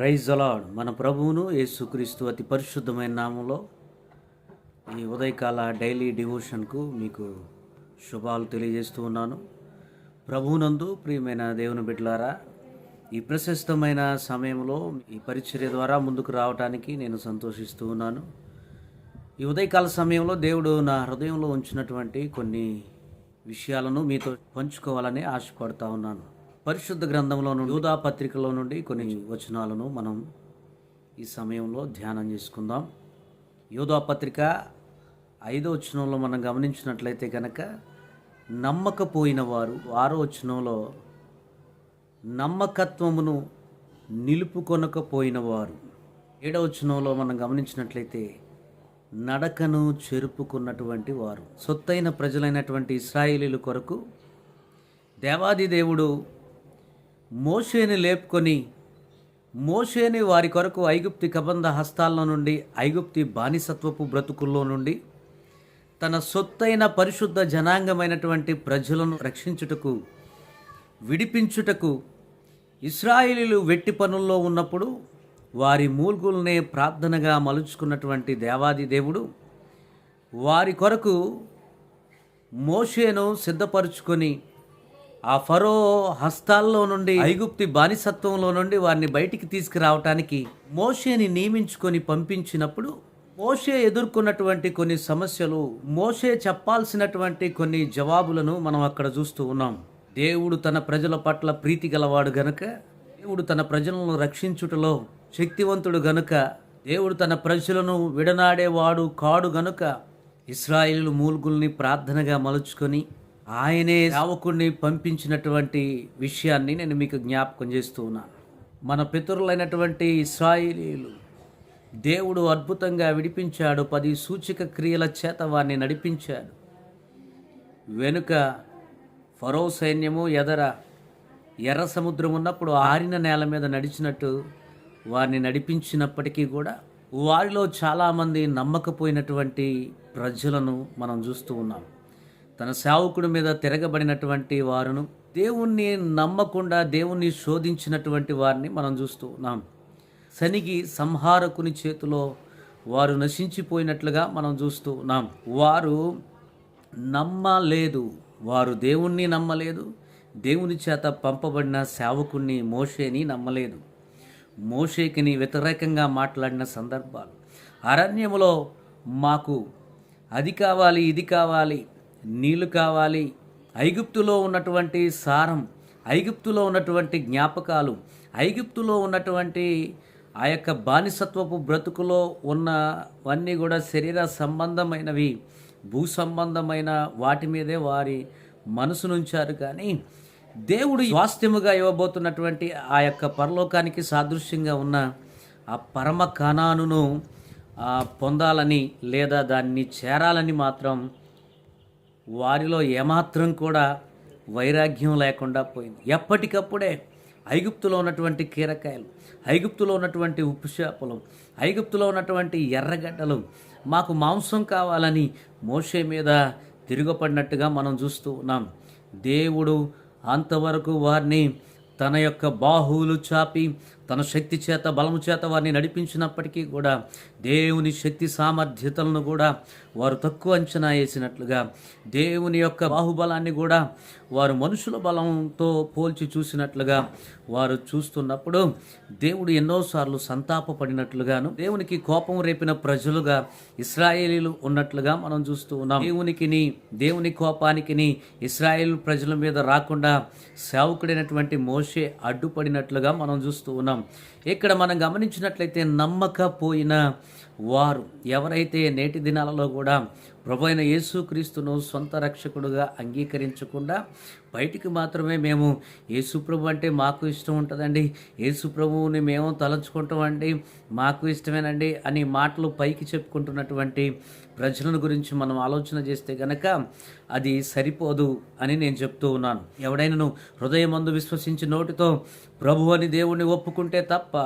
Praise అలాడ్ మన ప్రభువును యేసుక్రీస్తు అతి పరిశుద్ధమైన నామంలో ఈ ఉదయకాల డైలీ డివోషన్కు మీకు శుభాలు తెలియజేస్తూ ఉన్నాను. ప్రభువునందు ప్రియమైన దేవుని బిడ్డలారా ఈ ప్రశస్తమైన సమయంలో ఈ పరిచర్య ద్వారా ముందుకు రావడానికి నేను సంతోషిస్తూ ఉన్నాను. ఈ ఉదయకాల సమయంలో దేవుడు నా హృదయంలో ఉంచినటువంటి కొన్ని విషయాలను మీతో పంచుకోవాలని ఆశపడతా ఉన్నాను. పరిశుద్ధ గ్రంథంలో నుండి యూదా పత్రికలో నుండి కొన్ని వచనాలను మనం ఈ సమయంలో ధ్యానం చేసుకుందాం. యూదా పత్రిక ఐదో వచనంలో మనం గమనించినట్లయితే కనుక నమ్మకపోయిన వారు ఆరో వచనంలో నమ్మకత్వమును నిలుపుకొనకపోయిన వారు. ఏడవ వచనంలో మనం గమనించినట్లయితే నడకను చెరుపుకున్నటువంటి వారు. సొత్తైన ప్రజలైనటువంటి ఇస్రాయేలీల కొరకు దేవాది దేవుడు మోషేని లేపుకొని మోషేని వారి కొరకు ఐగుప్తి కబంధ హస్తాల్లో నుండి ఐగుప్తి బానిసత్వపు బ్రతుకుల్లో నుండి తన సొత్తైన పరిశుద్ధ జనాంగమైనటువంటి ప్రజలను రక్షించుటకు విడిపించుటకు ఇస్రాయిలీలు వెట్టి పనుల్లో ఉన్నప్పుడు వారి మూల్గుల్నే ప్రార్థనగా మలుచుకున్నటువంటి దేవాది దేవుడు వారి కొరకు మోషేను సిద్ధపరుచుకొని ఆ ఫరో హస్తాల్లో నుండి ఐగుప్తి బానిసత్వంలో నుండి వారిని బయటికి తీసుకురావటానికి మోషేని నియమించుకొని పంపించినప్పుడు మోషే ఎదుర్కొన్నటువంటి కొన్ని సమస్యలు మోషే చెప్పాల్సినటువంటి కొన్ని జవాబులను మనం అక్కడ చూస్తూ ఉన్నాం. దేవుడు తన ప్రజల పట్ల ప్రీతి గలవాడు గనుక దేవుడు తన ప్రజలను రక్షించుటలో శక్తివంతుడు గనుక దేవుడు తన ప్రజలను విడనాడేవాడు కాడు గనుక ఇస్రాయిలు మూల్గుల్ని ప్రార్థనగా మలుచుకొని ఆయనే సేవకుడిని పంపించినటువంటి విషయాన్ని నేను మీకు జ్ఞాపకం చేస్తూ ఉన్నాను. మన పితరులైనటువంటి ఇస్రాయేలీలు దేవుడు అద్భుతంగా విడిపించాడు పది సూచిక క్రియల చేత వారిని నడిపించాడు. వెనుక ఫరో సైన్యము ఎదర ఎర్ర సముద్రం ఉన్నప్పుడు ఆరిన నేల మీద నడిచినట్టు వారిని నడిపించినప్పటికీ కూడా వారిలో చాలామంది నమ్మకపోయినటువంటి ప్రజలను మనం చూస్తూ ఉన్నాం. తన సేవకుడి మీద తిరగబడినటువంటి వారును దేవుణ్ణి నమ్మకుండా దేవుణ్ణి శోధించినటువంటి వారిని మనం చూస్తూ ఉన్నాం. శనిగి సంహారకుని చేతిలో వారు నశించిపోయినట్లుగా మనం చూస్తూ ఉన్నాం. వారు నమ్మలేదు. వారు దేవుణ్ణి నమ్మలేదు. దేవుని చేత పంపబడిన సేవకుణ్ణి మోషేని నమ్మలేదు. మోషేకిని వ్యతిరేకంగా మాట్లాడిన సందర్భాలు. అరణ్యములో మాకు అది కావాలి ఇది కావాలి నీళ్ళు కావాలి. ఐగుప్తులో ఉన్నటువంటి సారం ఐగుప్తులో ఉన్నటువంటి జ్ఞాపకాలు ఐగుప్తులో ఉన్నటువంటి ఆ యొక్క బానిసత్వపు బ్రతుకులో ఉన్నవన్నీ కూడా శరీర సంబంధమైనవి భూ సంబంధమైన వాటి మీదే వారి మనసునుంచారు కానీ దేవుడు స్వాస్థ్యముగా ఇవ్వబోతున్నటువంటి ఆ యొక్క పరలోకానికి సాదృశ్యంగా ఉన్న ఆ పరమ కణానును పొందాలని లేదా దాన్ని చేరాలని మాత్రం వారిలో ఏమాత్రం కూడా వైరాగ్యం లేకుండా పోయింది. ఎప్పటికప్పుడే ఐగుప్తులో ఉన్నటువంటి కీరకాయలు ఐగుప్తులో ఉన్నటువంటి ఉప్పు చేపలు ఐగుప్తులో ఉన్నటువంటి ఎర్రగడ్డలు మాకు మాంసం కావాలని మోషే మీద తిరగపడినట్టుగా మనం చూస్తూ ఉన్నాం. దేవుడు అంతవరకు వారిని తన యొక్క బాహువులు చాపి తన శక్తి చేత బలము చేత వారిని నడిపించినప్పటికీ కూడా దేవుని శక్తి సామర్థ్యతలను కూడా వారు తక్కువ అంచనా వేసినట్లుగా దేవుని యొక్క బాహుబలాన్ని కూడా వారు మనుషుల బలంతో పోల్చి చూసినట్లుగా వారు చూస్తున్నప్పుడు దేవుడు ఎన్నోసార్లు సంతాపపడినట్లుగాను దేవునికి కోపం రేపిన ప్రజలుగా ఇస్రాయేలీలు ఉన్నట్లుగా మనం చూస్తూ ఉన్నాం. దేవునికిని దేవుని కోపానికిని ఇస్రాయేల్ ప్రజల మీద రాకుండా సేవకుడైనటువంటి మోషే అడ్డుపడినట్లుగా మనం చూస్తూ ఉన్నాం. ఇక్కడ మనం గమనించినట్లయితే నమ్మకపోయిన వారు ఎవరైతే నేటి దినాలలో కూడా ప్రభు అయిన యేసుక్రీస్తును సొంత రక్షకుడుగా అంగీకరించకుండా బయటికి మాత్రమే మేము యేసు ప్రభు అంటే మాకు ఇష్టం ఉంటుందండి యేసు ప్రభువుని మేము తలంచుకుంటామండి మాకు ఇష్టమేనండి అని మాటలు పైకి చెప్పుకుంటున్నటువంటి ప్రజలను గురించి మనం ఆలోచన చేస్తే గనక అది సరిపోదు అని నేను చెప్తూ ఉన్నాను. ఎవడైనాను హృదయమందు విశ్వసించి నోటితో ప్రభు అని దేవుణ్ణి ఒప్పుకుంటే తప్ప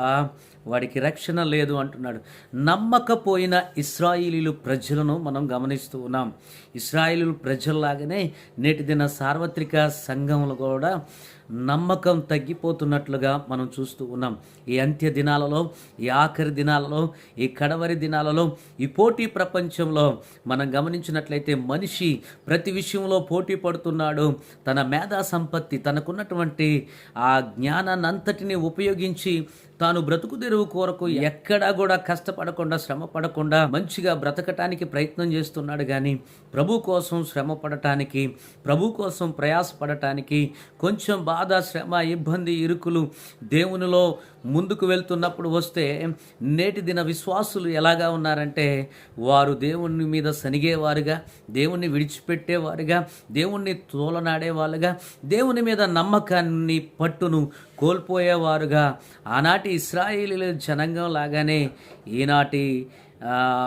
వాడికి రక్షణ లేదు అంటున్నాడు. నమ్మకపోయిన ఇస్రాయిలీలు ప్రజలను మనం గమనిస్తూ ఉన్నాం. ఇస్రాయిలు ప్రజల్లాగానే నేటి దిన సార్వత్రిక సంఘములు కూడా నమ్మకం తగ్గిపోతున్నట్లుగా మనం చూస్తూ ఉన్నాం. ఈ అంత్య దినాలలో ఈ ఆఖరి దినాలలో ఈ కడవరి దినాలలో ఈ పోటీ ప్రపంచంలో మనం గమనించినట్లయితే మనిషి ప్రతి విషయంలో పోటీ పడుతున్నాడు. తన మేధా సంపత్తి తనకున్నటువంటి ఆ జ్ఞానాన్ని అంతటిని ఉపయోగించి తాను బ్రతుకు తెరువు కోరకు ఎక్కడా కూడా కష్టపడకుండా శ్రమ పడకుండా మంచిగా బ్రతకటానికి ప్రయత్నం చేస్తున్నాడు కానీ ప్రభు కోసం శ్రమ పడటానికి ప్రభు కోసం ప్రయాసపడటానికి కొంచెం బాధ శ్రమ ఇబ్బంది ఇరుకులు దేవునిలో ముందుకు వెళ్తున్నప్పుడు వస్తే నేటి దిన విశ్వాసులు ఎలాగా ఉన్నారంటే వారు దేవుని మీద సనిగేవారుగా దేవుణ్ణి విడిచిపెట్టేవారుగా దేవుణ్ణి తోలనాడేవాళ్ళుగా దేవుని మీద నమ్మకాన్ని పట్టును కోల్పోయేవారుగా. ఆనాటి ఇస్రాయేలీల జనంగం లాగానే ఈనాటి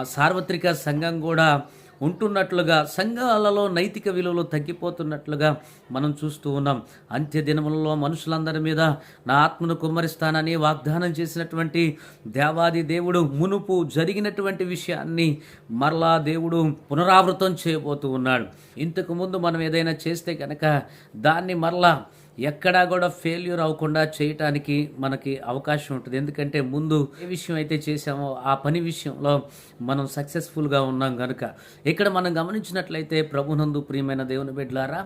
సార్వత్రిక సంఘం కూడా ఉంటున్నట్లుగా సంఘాలలో నైతిక విలువలు తగ్గిపోతున్నట్లుగా మనం చూస్తూ ఉన్నాం. అంత్య దినములలో మనుషులందరి మీద నా ఆత్మను కుమ్మరిస్తానని వాగ్దానం చేసినటువంటి దేవాది దేవుడు మునుపు జరిగినటువంటి విషయాన్ని మరలా దేవుడు పునరావృతం చేయబోతూ ఉన్నాడు. ఇంతకుముందు మనం ఏదైనా చేస్తే కనుక దాన్ని మరలా ఎక్కడా కూడా ఫెయిల్యూర్ అవ్వకుండా చేయటానికి మనకి అవకాశం ఉంటుంది. ఎందుకంటే ముందు ఏ విషయం అయితే చేసామో ఆ పని విషయంలో మనం సక్సెస్ఫుల్గా ఉన్నాం కనుక ఇక్కడ మనం గమనించినట్లయితే ప్రభునందు ప్రియమైన దేవుని బిడ్డలారా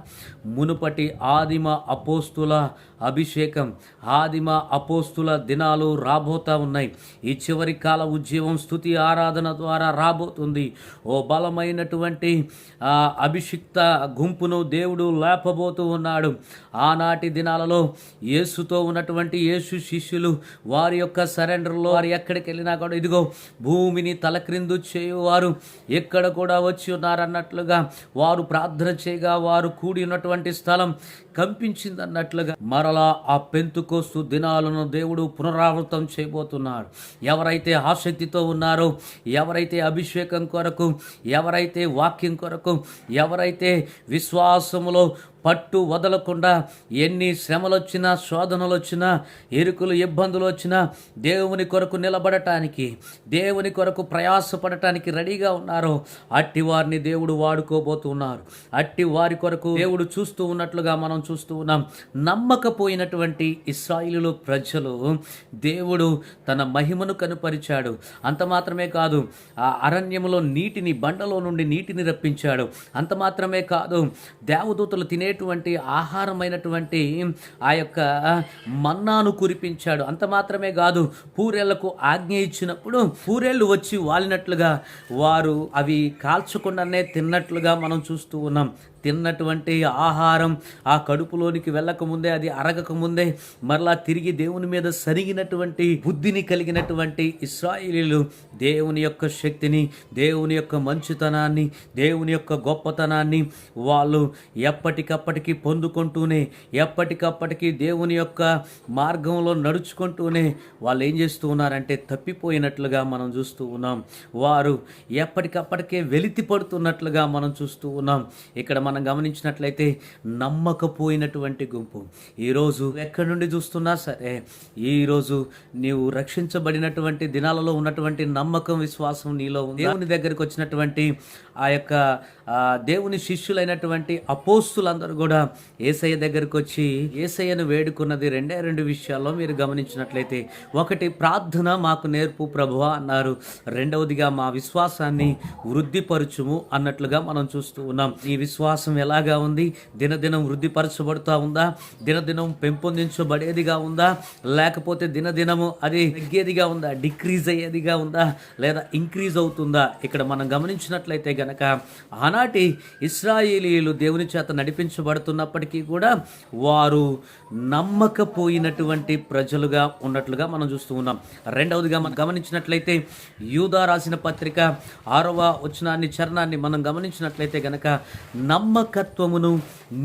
మునుపటి ఆదిమ అపోస్తుల అభిషేకం ఆదిమ అపోస్తుల దినాలు రాబోతా ఉన్నాయి. ఈ చివరి కాల ఉద్యమం స్థుతి ఆరాధన ద్వారా రాబోతుంది. ఓ బలమైనటువంటి అభిషిక్త గుంపును దేవుడు లేపబోతూ ఉన్నాడు. ఆనాటి దినాలలో యేసుతో ఉన్నటువంటి యేసు శిష్యులు వారి యొక్క సరెండర్లో వారు ఎక్కడికి వెళ్ళినా కూడా ఇదిగో భూమిని తలక్రిందు చేయువారు. ఎక్కడ కూడా వచ్చి ఉన్నారన్నట్లుగా వారు ప్రార్థన చేయగా వారు కూడి ఉన్నటువంటి స్థలం కంపించింది అన్నట్లుగా మరలా ఆ పెంతుకోస్తు దినాలను దేవుడు పునరావృతం చేయబోతున్నాడు. ఎవరైతే ఆసక్తితో ఉన్నారో ఎవరైతే అభిషేకం కొరకు ఎవరైతే వాక్యం కొరకు ఎవరైతే విశ్వాసములో పట్టు వదలకుండా ఎన్ని శ్రమలు వచ్చినా శోధనలు వచ్చినా ఇరుకులు ఇబ్బందులు వచ్చినా దేవుని కొరకు నిలబడటానికి దేవుని కొరకు ప్రయాసపడటానికి రెడీగా ఉన్నారో అట్టి వారిని దేవుడు వాడుకోబోతున్నారు. అట్టి వారి కొరకు దేవుడు చూస్తూ ఉన్నట్లుగా మనం చూస్తూ ఉన్నాం. నమ్మకపోయినటువంటి ఇస్రాయిలు ప్రజలు దేవుడు తన మహిమను కనుపరిచాడు. అంత మాత్రమే కాదు ఆ అరణ్యంలో నీటిని బండలో నుండి నీటిని రప్పించాడు. అంత మాత్రమే కాదు దేవదూతలు తినే తినేటువంటి ఆహారమైనటువంటి ఆ యొక్క మన్నాను కురిపించాడు. అంత మాత్రమే కాదు పూరేళ్ళకు ఆజ్ఞ ఇచ్చినప్పుడు పూరేళ్ళు వచ్చి వాలినట్లుగా వారు అవి కాల్చకుండానే తిన్నట్లుగా మనం చూస్తూ ఉన్నాం. తిన్నటువంటి ఆహారం ఆ కడుపులోనికి వెళ్ళకముందే అది అరగకముందే మరలా తిరిగి దేవుని మీద సరిగినటువంటి బుద్ధిని కలిగినటువంటి ఇస్రాయిలీలు దేవుని యొక్క శక్తిని దేవుని యొక్క మంచితనాన్ని దేవుని యొక్క గొప్పతనాన్ని వాళ్ళు ఎప్పటికప్పటికి పొందుకుంటూనే ఎప్పటికప్పటికి దేవుని యొక్క మార్గంలో నడుచుకుంటూనే వాళ్ళు ఏం చేస్తూ ఉన్నారంటే తప్పిపోయినట్లుగా మనం చూస్తూ ఉన్నాం. వారు ఎప్పటికప్పటికే వెలితి పడుతున్నట్లుగా మనం చూస్తూ ఉన్నాం. ఇక్కడ మనం మనం గమనించినట్లయితే నమ్మకపోయినటువంటి గుంపు. ఈరోజు ఎక్కడి నుండి చూస్తున్నా సరే ఈరోజు నీవు రక్షించబడినటువంటి దినాలలో ఉన్నటువంటి నమ్మకం విశ్వాసం నీలో ఉంది? దేవుని దగ్గరికి వచ్చినటువంటి ఆ యొక్క దేవుని శిష్యులైనటువంటి అపోస్తులందరూ కూడా ఏసయ్య దగ్గరకు వచ్చి ఏసయ్యను వేడుకున్నది రెండే రెండు విషయాల్లో మీరు గమనించినట్లయితే ఒకటి ప్రార్థన మాకు నేర్పు ప్రభువ అన్నారు. రెండవదిగా మా విశ్వాసాన్ని వృద్ధిపరచుము అన్నట్లుగా మనం చూస్తూ ఉన్నాం. ఈ విశ్వాసం ఎలాగా ఉంది? దినదినం వృద్ధిపరచబడుతూ ఉందా? దినదినం పెంపొందించబడేదిగా ఉందా? లేకపోతే దినదినము అది తగ్గేదిగా ఉందా? డిక్రీజ్ అయ్యేదిగా ఉందా? లేదా ఇంక్రీజ్ అవుతుందా? ఇక్కడ మనం గమనించినట్లయితే గనక ఆనాటి ఇస్రాయేలీలు దేవుని చేత నడిపించబడుతున్నప్పటికీ కూడా వారు నమ్మకపోయినటువంటి ప్రజలుగా ఉన్నట్లుగా మనం చూస్తూ ఉన్నాం. రెండవదిగా మనం గమనించినట్లయితే యూదా రాసిన పత్రిక ఆరవ వచనాన్ని చరణాన్ని మనం గమనించినట్లయితే గనక నమ్మకత్వమును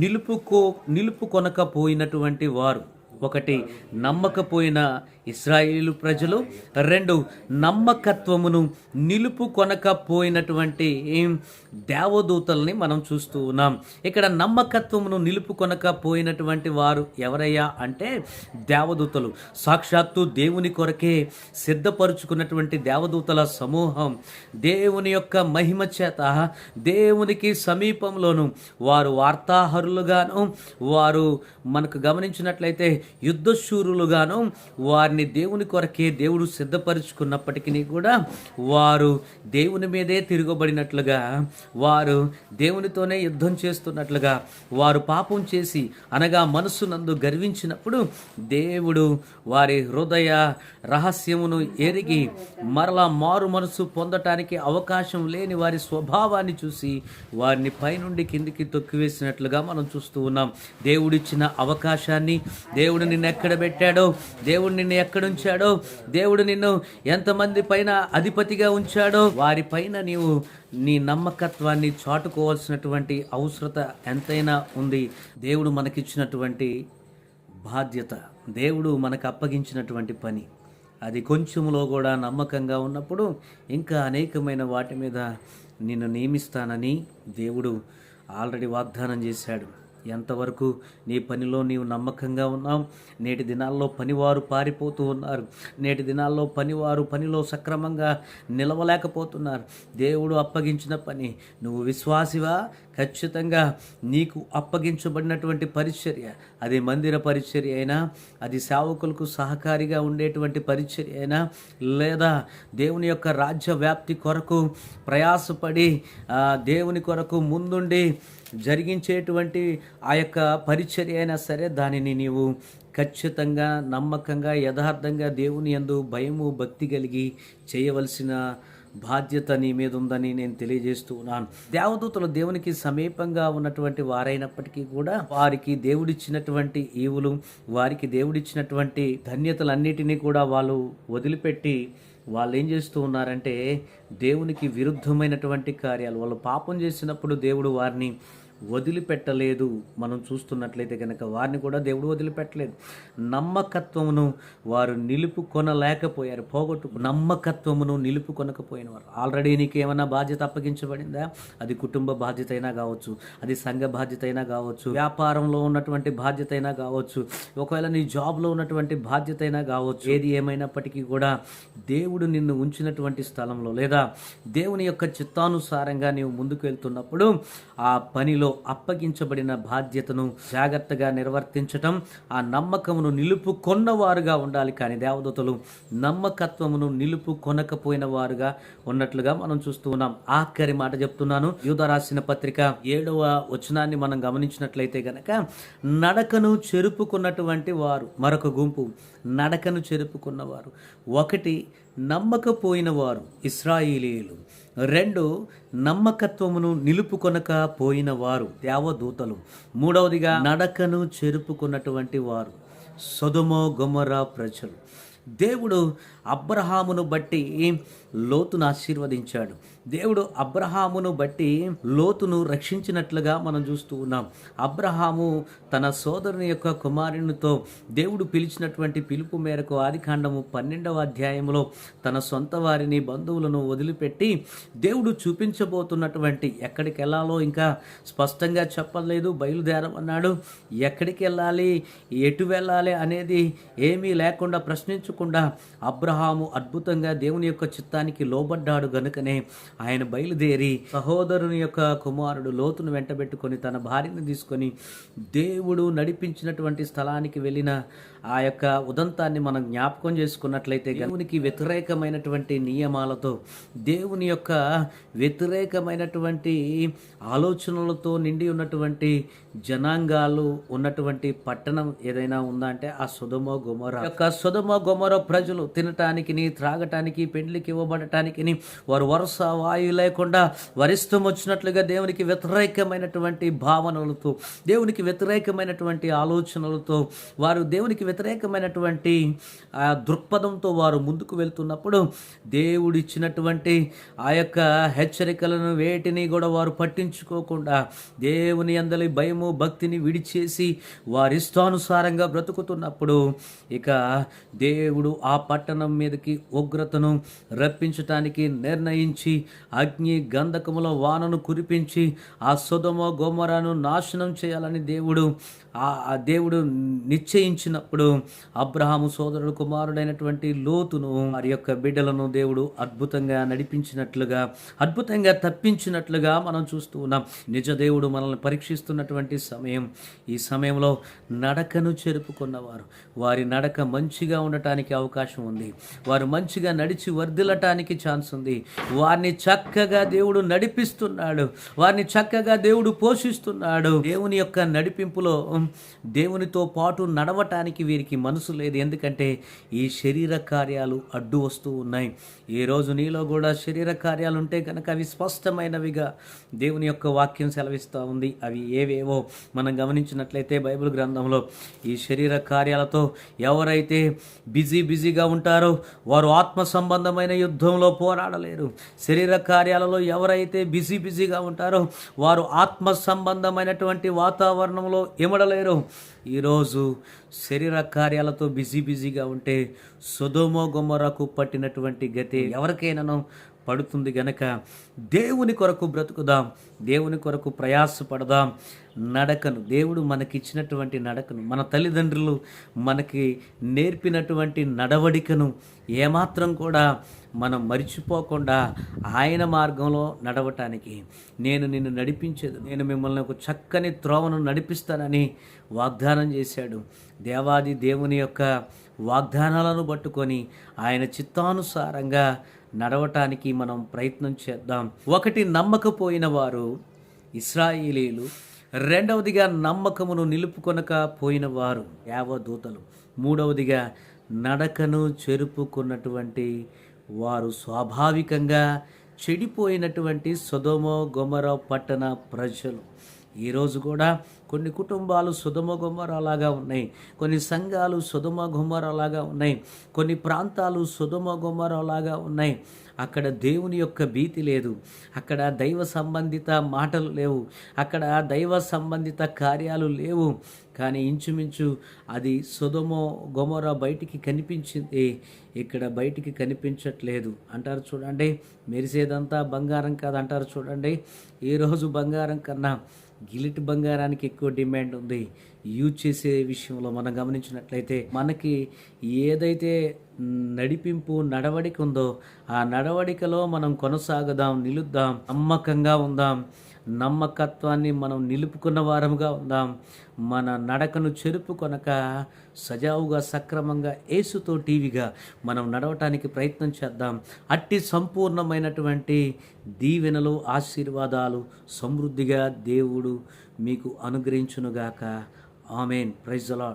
నిలుపుకో నిలుపుకొనకపోయినటువంటి వారు ఒకటి నమ్మకపోయిన ఇస్రాయేలు ప్రజలు. రెండు నమ్మకత్వమును నిలుపుకొనకపోయినటువంటి దేవదూతల్ని మనం చూస్తూ ఉన్నాం. ఇక్కడ నమ్మకత్వమును నిలుపుకొనకపోయినటువంటి వారు ఎవరయ్యా అంటే దేవదూతలు. సాక్షాత్తు దేవుని కొరకే సిద్ధపరుచుకున్నటువంటి దేవదూతల సమూహం దేవుని యొక్క మహిమ చేత దేవునికి సమీపంలోను వారు వార్తాహరులుగాను వారు మనకు గమనించినట్లయితే యుద్ధశూరులుగాను వారిని దేవుని కొరకే దేవుడు సిద్ధపరుచుకున్నప్పటికీ కూడా వారు దేవుని మీదే తిరగబడినట్లుగా వారు దేవునితోనే యుద్ధం చేస్తున్నట్లుగా వారు పాపం చేసి అనగా మనస్సునందు గర్వించినప్పుడు దేవుడు వారి హృదయ రహస్యమును ఎరిగి మరలా మారు మనసు పొందటానికి అవకాశం లేని వారి స్వభావాన్ని చూసి వారిని పైనుండి కిందికి తొక్కివేసినట్లుగా మనం చూస్తూ ఉన్నాం. దేవుడిచ్చిన అవకాశాన్ని దేవుడు దేవుడు నిన్ను ఎక్కడ పెట్టాడో? దేవుడు నిన్ను ఎక్కడ ఉంచాడో? దేవుడు నిన్ను ఎంతమంది పైన అధిపతిగా ఉంచాడో? వారి పైన నీవు నీ నమ్మకత్వాన్ని చాటుకోవాల్సినటువంటి అవసరత ఎంతైనా ఉంది. దేవుడు మనకిచ్చినటువంటి బాధ్యత. దేవుడు మనకు అప్పగించినటువంటి పని. అది కొంచెంలో కూడా నమ్మకంగా ఉన్నప్పుడు ఇంకా అనేకమైన వాటి మీద నిన్ను నియమిస్తానని దేవుడు ఆల్రెడీ వాగ్దానం చేశాడు. ఎంతవరకు నీ పనిలో నీవు నమ్మకంగా ఉన్నావు? నేటి దినాల్లో పనివారు పారిపోతూ ఉన్నారు. నేటి దినాల్లో పనివారు పనిలో సక్రమంగా నిలవలేకపోతున్నారు. దేవుడు అప్పగించిన పని. నువ్వు విశ్వాసివా? ఖచ్చితంగా నీకు అప్పగించబడినటువంటి పరిచర్య. అది మందిర పరిచర్య అయినా అది సేవకులకు సహకారిగా ఉండేటువంటి పరిచర్య అయినా లేదా దేవుని యొక్క రాజ్య వ్యాప్తి కొరకు ప్రయాసపడి దేవుని కొరకు ముందుండి జరిగించేటువంటి ఆ యొక్క పరిచర్య అయినా సరే దానిని నీవు ఖచ్చితంగా నమ్మకంగా యథార్థంగా దేవుని యందు భయము భక్తి కలిగి చేయవలసిన బాధ్యత నీ మీద ఉందని నేను తెలియజేస్తూ ఉన్నాను. దేవదూతలు దేవునికి సమీపంగా ఉన్నటువంటి వారైనప్పటికీ కూడా వారికి దేవుడిచ్చినటువంటి ఈవులు వారికి దేవుడిచ్చినటువంటి ధన్యతలన్నిటినీ కూడా వాళ్ళు వదిలిపెట్టి వాళ్ళు ఏం చేస్తూ ఉన్నారంటే దేవునికి విరుద్ధమైనటువంటి కార్యాలు వాళ్ళు పాపం చేసినప్పుడు దేవుడు వారిని వదిలిపెట్టలేదు. మనం చూస్తున్నట్లయితే కనుక వారిని కూడా దేవుడు వదిలిపెట్టలేదు. నమ్మకత్వమును వారు నిలుపుకొనలేకపోయారు. పోగొట్టు నమ్మకత్వమును నిలుపుకొనకపోయిన వారు ఆల్రెడీ నీకు ఏమైనా బాధ్యత అప్పగించబడిందా? అది కుటుంబ బాధ్యత అయినా కావచ్చు అది సంఘ బాధ్యత అయినా కావచ్చు వ్యాపారంలో ఉన్నటువంటి బాధ్యత అయినా కావచ్చు ఒకవేళ నీ జాబ్లో ఉన్నటువంటి బాధ్యత అయినా కావచ్చు ఏది ఏమైనప్పటికీ కూడా దేవుడు నిన్ను ఉంచినటువంటి స్థలంలో లేదా దేవుని యొక్క చిత్తానుసారంగా నీవు ముందుకు వెళ్తున్నప్పుడు ఆ పనిలో అప్పగించబడిన బాధ్యతను జాగ్రత్తగా నిర్వర్తించటం ఆ నమ్మకమును నిలుపుకొన్నవారుగా ఉండాలి కానీ దేవదూతలు నమ్మకత్వమును నిలుపుకొనకపోయిన వారుగా ఉన్నట్లుగా మనం చూస్తూ ఉన్నాం. ఆఖరి మాట చెప్తున్నాను. యూద రాసిన పత్రిక ఏడవ వచనాన్ని మనం గమనించినట్లయితే గనక నడకను చెరుపుకున్నటువంటి వారు మరొక గుంపు నడకను చెరుపుకున్నవారు. ఒకటి నమ్మకపోయిన వారు ఇస్రాయిలీలు. రెండు నమ్మకత్వమును నిలుపుకొనక పోయిన వారు దేవదూతలు. మూడవదిగా నడకను చేరుపుకున్నటువంటి వారు సదుమో గొమరా ప్రజలు. దేవుడు అబ్రహామును బట్టి లోతును ఆశీర్వదించాడు. దేవుడు అబ్రహామును బట్టి లోతును రక్షించినట్లుగా మనం చూస్తూ ఉన్నాం. అబ్రహాము తన సోదరుని యొక్క కుమారునితో దేవుడు పిలిచినటువంటి పిలుపు మేరకు ఆదికాండము పన్నెండవ అధ్యాయంలో తన సొంత వారిని బంధువులను వదిలిపెట్టి దేవుడు చూపించబోతున్నటువంటి ఎక్కడికి వెళ్ళాలో ఇంకా స్పష్టంగా చెప్పలేదు బయలుదేరమన్నాడు. ఎక్కడికి వెళ్ళాలి ఎటు వెళ్ళాలి అనేది ఏమీ లేకుండా ప్రశ్నించకుండా అబ్రహాము అద్భుతంగా దేవుని యొక్క చిత్తానికి లోబడ్డాడు గనుకనే ఆయన బయలుదేరి సహోదరుని యొక్క కుమారుడు లోతును వెంటబెట్టుకొని తన భార్యను తీసుకొని దేవుడు నడిపించినటువంటి స్థలానికి వెళ్ళిన ఆ యొక్క ఉదంతాన్ని మనం జ్ఞాపకం చేసుకున్నట్లయితే దేవునికి వ్యతిరేకమైనటువంటి నియమాలతో దేవుని యొక్క వ్యతిరేకమైనటువంటి ఆలోచనలతో నిండి ఉన్నటువంటి జనాంగాలు ఉన్నటువంటి పట్టణం ఏదైనా ఉందా అంటే ఆ సుధమ గుమర. యొక్క సుధమ గుమర ప్రజలు తినటానికి త్రాగటానికి పెండ్లికి ఇవ్వబడటానికి వారు వరుస వాయువు లేకుండా వరిష్టం వచ్చినట్లుగా దేవునికి వ్యతిరేకమైనటువంటి భావనలతో దేవునికి వ్యతిరేకమైనటువంటి ఆలోచనలతో వారు దేవునికి వ్యతిరేకమైనటువంటి ఆ దృక్పథంతో వారు ముందుకు వెళ్తున్నప్పుడు దేవుడు ఇచ్చినటువంటి ఆ యొక్క హెచ్చరికలను వేటిని కూడా వారు పట్టించుకోకుండా దేవుని అందలి భయము భక్తిని విడిచేసి వారి ఇష్టానుసారంగా బ్రతుకుతున్నప్పుడు ఇక దేవుడు ఆ పట్టణం మీదకి ఉగ్రతను రప్పించటానికి నిర్ణయించి అగ్ని గంధకముల వానను కురిపించి ఆ సుధమ గోమరాను నాశనం చేయాలని దేవుడు ఆ దేవుడు నిశ్చయించినప్పుడు అబ్రహాము సోదరుడు కుమారుడైనటువంటి లోతును వారి యొక్క బిడ్డలను దేవుడు అద్భుతంగా నడిపించినట్లుగా అద్భుతంగా తప్పించినట్లుగా మనం చూస్తూ ఉన్నాం. నిజ దేవుడు మనల్ని పరీక్షిస్తున్నటువంటి సమయం. ఈ సమయంలో నడకను చెరుపుకున్నవారు. వారి నడక మంచిగా ఉండటానికి అవకాశం ఉంది. వారు మంచిగా నడిచి వర్ధిల్లటానికి ఛాన్స్ ఉంది. వారిని చక్కగా దేవుడు నడిపిస్తున్నాడు. వారిని చక్కగా దేవుడు పోషిస్తున్నాడు. దేవుని యొక్క నడిపింపులో దేవునితో పాటు నడవటానికి వీరికి మనసు లేదు. ఎందుకంటే ఈ శరీర కార్యాలు అడ్డు వస్తూ ఉన్నాయి. ఈ రోజు నీలో కూడా శరీర కార్యాలు ఉంటే కనుక అవి స్పష్టమైనవిగా దేవుని యొక్క వాక్యం సెలవిస్తూ ఉంది. అవి ఏవేవో మనం గమనించినట్లయితే బైబిల్ గ్రంథంలో ఈ శరీర కార్యాలతో ఎవరైతే బిజీ బిజీగా ఉంటారో వారు ఆత్మ సంబంధమైన యుద్ధంలో పోరాడలేరు. శరీర కార్యాలలో ఎవరైతే బిజీ బిజీగా ఉంటారో వారు ఆత్మ సంబంధమైనటువంటి వాతావరణంలో ఇమడలేరు. ఈరోజు శరీర కార్యాలతో బిజీ బిజీగా ఉంటే సుధోమో గుమ్మరకు పట్టినటువంటి గతి ఎవరికైనాను పడుతుంది గనక దేవుని కొరకు బ్రతుకుదాం దేవుని కొరకు ప్రయాసపడదాం. నడకను దేవుడు మనకిచ్చినటువంటి నడకను మన తల్లిదండ్రులు మనకి నేర్పినటువంటి నడవడికను ఏమాత్రం కూడా మనం మరిచిపోకుండా ఆయన మార్గంలో నడవటానికి నేను నిన్ను నడిపించేది నేను మిమ్మల్ని ఒక చక్కని త్రోవను నడిపిస్తానని వాగ్దానం చేశాడు. దేవాది దేవుని యొక్క వాగ్దానాలను పట్టుకొని ఆయన చిత్తానుసారంగా నడవటానికి మనం ప్రయత్నం చేద్దాం. ఒకటి నమ్మకపోయిన వారు ఇస్రాయిలీలు రెండవదిగా నమ్మకమును నిలుపుకొనక పోయిన వారు యావదూతలు మూడవదిగా నడకను చెరుపుకున్నటువంటి వారు స్వాభావికంగా చెడిపోయినటువంటి సొదొమ గొమర పట్టణ ప్రజలు. ఈరోజు కూడా కొన్ని కుటుంబాలు సుధమ గుమ్మరలాగా ఉన్నాయి. కొన్ని సంఘాలు సుధమ గుమ్మరలాగా ఉన్నాయి. కొన్ని ప్రాంతాలు సుధమ గుమ్మరలాగా ఉన్నాయి. అక్కడ దేవుని యొక్క భీతి లేదు. అక్కడ దైవ సంబంధిత మాటలు లేవు. అక్కడ దైవ సంబంధిత కార్యాలు లేవు. కానీ ఇంచుమించు అది సుధమో గొమర బయటికి కనిపించింది. ఇక్కడ బయటికి కనిపించట్లేదు. అంటారు చూడండి. మెరిసేదంతా బంగారం కాదు అంటారు చూడండి ఈరోజు బంగారం కన్నా గిలిటి బంగారానికి ఎక్కువ డిమాండ్ ఉంది. యూజ్ చేసే విషయంలో మనం గమనించినట్లయితే మనకి ఏదైతే నడిపింపు నడవడిక ఉందో ఆ నడవడికలో మనం కొనసాగుదాం నిలుద్దాం నమ్మకంగా ఉందాం. నమ్మకత్వాన్ని మనం నిలుపుకున్న వారముగా ఉందాం. మన నడకను చెరుపుకొనక సజావుగా సక్రమంగా ఏసుతో టీవీగా మనం నడవటానికి ప్రయత్నం చేద్దాం. అట్టి సంపూర్ణమైనటువంటి దీవెనలు ఆశీర్వాదాలు సమృద్ధిగా దేవుడు మీకు అనుగ్రహించునుగాక. ఆమెన్. ప్రైజ్ అలాడ్